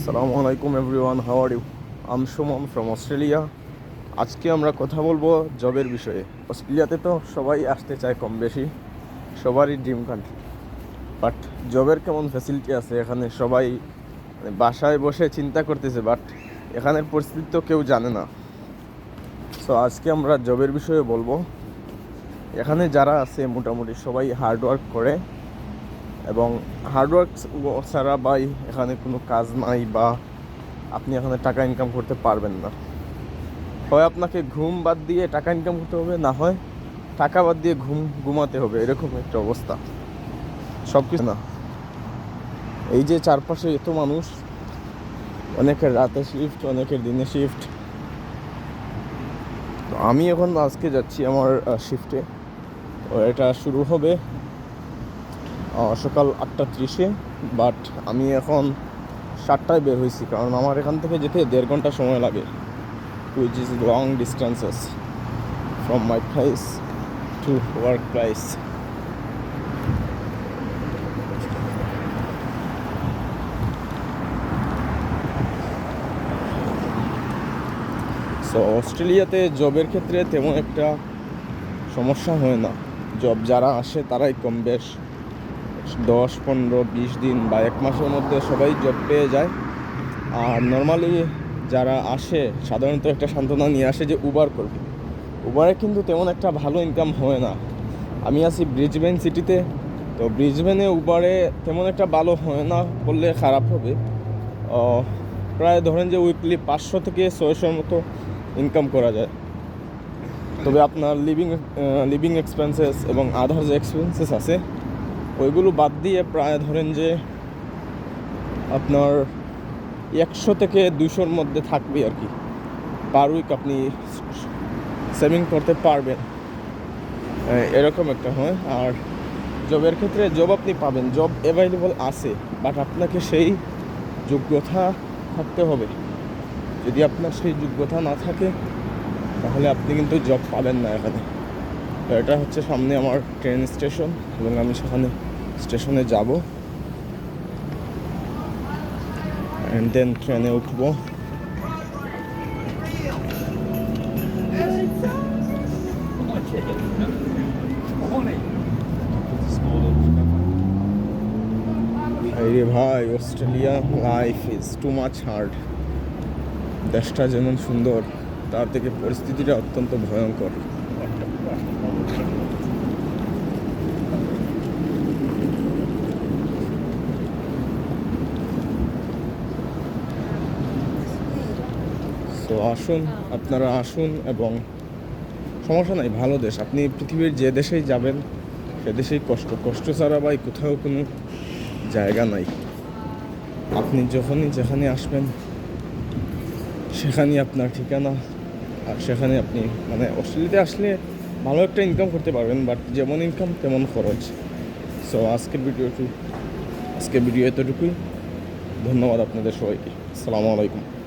আসসালামু আলাইকুম everyone how are you am Suman from Australia আজকে আমরা কথা বলব জবের বিষয়ে। অস্ট্রেলিয়াতে তো সবাই আসতে চায় কম বেশি, সবারই ড্রিম কান্ট্রি বাট জবের কেমন ফ্যাসিলিটি আছে? এখানে সবাই মানে বাসায় বসে চিন্তা করতেছে বাট এখানের পরিস্থিতি তো কেউ জানে না। সো আজকে আমরা জবের বিষয়ে বলব। এখানে যারা আছে, মোটামুটি সবাই হার্ড ওয়ার্ক করে। এবং হার্ডওয়ার্ক ছাড়া বাই এখানে কোনো কাজ নাই বা আপনি এখানে টাকা ইনকাম করতে পারবেন না। হয় আপনাকে ঘুম বাদ দিয়ে টাকা ইনকাম করতে হবে, না হয় টাকা বাদ দিয়ে ঘুম ঘুমাতে হবে, এরকম একটা অবস্থা। সব কিছু না। এই যে চারপাশে এত মানুষ, অনেকের রাতে শিফট অনেকের দিনে শিফট তো আমি এখন আজকে যাচ্ছি আমার শিফটে এটা শুরু হবে। সকাল আটটা ত্রিশে বাট আমি এখন সাতটায় বের হয়েছি, কারণ আমার এখান থেকে যেতে দেড় ঘণ্টা সময় লাগে which is long distances from my place to work place so অস্ট্রেলিয়াতে জবের ক্ষেত্রে তেমন একটা সমস্যা হয় না। জব যারা আসে, তারাই কম বেশ। দশ, পনেরো, বিশ দিন বা এক মাসের মধ্যে সবাই জব পেয়ে যায়। আর নর্মালি যারা আসে, সাধারণত একটা সান্ত্বনা নিয়ে আসে যে উবার করবে। উবারে কিন্তু তেমন একটা ভালো ইনকাম হয় না। আমি আছি ব্রিজবেন সিটিতে তো ব্রিজবেনে উবারে তেমন একটা ভালো হয় না বললে খারাপ হবে। প্রায় ধরেন যে উইকলি পাঁচশো থেকে ছয়শোর মতো ইনকাম করা যায়। তবে আপনার লিভিং লিভিং এক্সপেন্সেস এবং আদার যে এক্সপেন্সেস আছে। ওইগুলো বাদ দিয়ে প্রায় ধরেন যে আপনার একশো থেকে দুশোর মধ্যে থাকবে আর কি। পার উইক আপনি সেভিং করতে পারবেন। এরকম একটা, হয়? আর জবের ক্ষেত্রে জব আপনি পাবেন। জব অ্যাভেলেবল আছে বাট আপনাকে সেই যোগ্যতা থাকতে হবে। যদি আপনার সেই যোগ্যতা না থাকে, তাহলে আপনি কিন্তু জব পাবেন না এখানে। তো এটা হচ্ছে সামনে আমার ট্রেন স্টেশন এবং আমি সেখানে স্টেশনে যাব। অ্যান্ড দেন ট্রেনে উঠবো। রে ভাই, Australia life is too much hard দেশটা যেমন সুন্দর, তার থেকে পরিস্থিতিটা অত্যন্ত ভয়ঙ্কর। তো আসুন, আপনারা আসুন এবং সমস্যা নাই, ভালো দেশ। আপনি পৃথিবীর যে দেশেই যাবেন, সে দেশেই কষ্ট। কষ্ট ছাড়া ভাই কোথাও কোনো জায়গা নাই। আপনি যখনই যেখানে আসবেন, সেখানেই আপনার ঠিকানা। আর সেখানে আপনি মানে অস্ট্রেলিয়াতে আসলে ভালো একটা ইনকাম করতে পারবেন বাট যেমন ইনকাম তেমন খরচ। সো আজকের ভিডিওটি, আজকের ভিডিও এতটুকুই। ধন্যবাদ আপনাদের সবাইকে। আসসালামু আলাইকুম।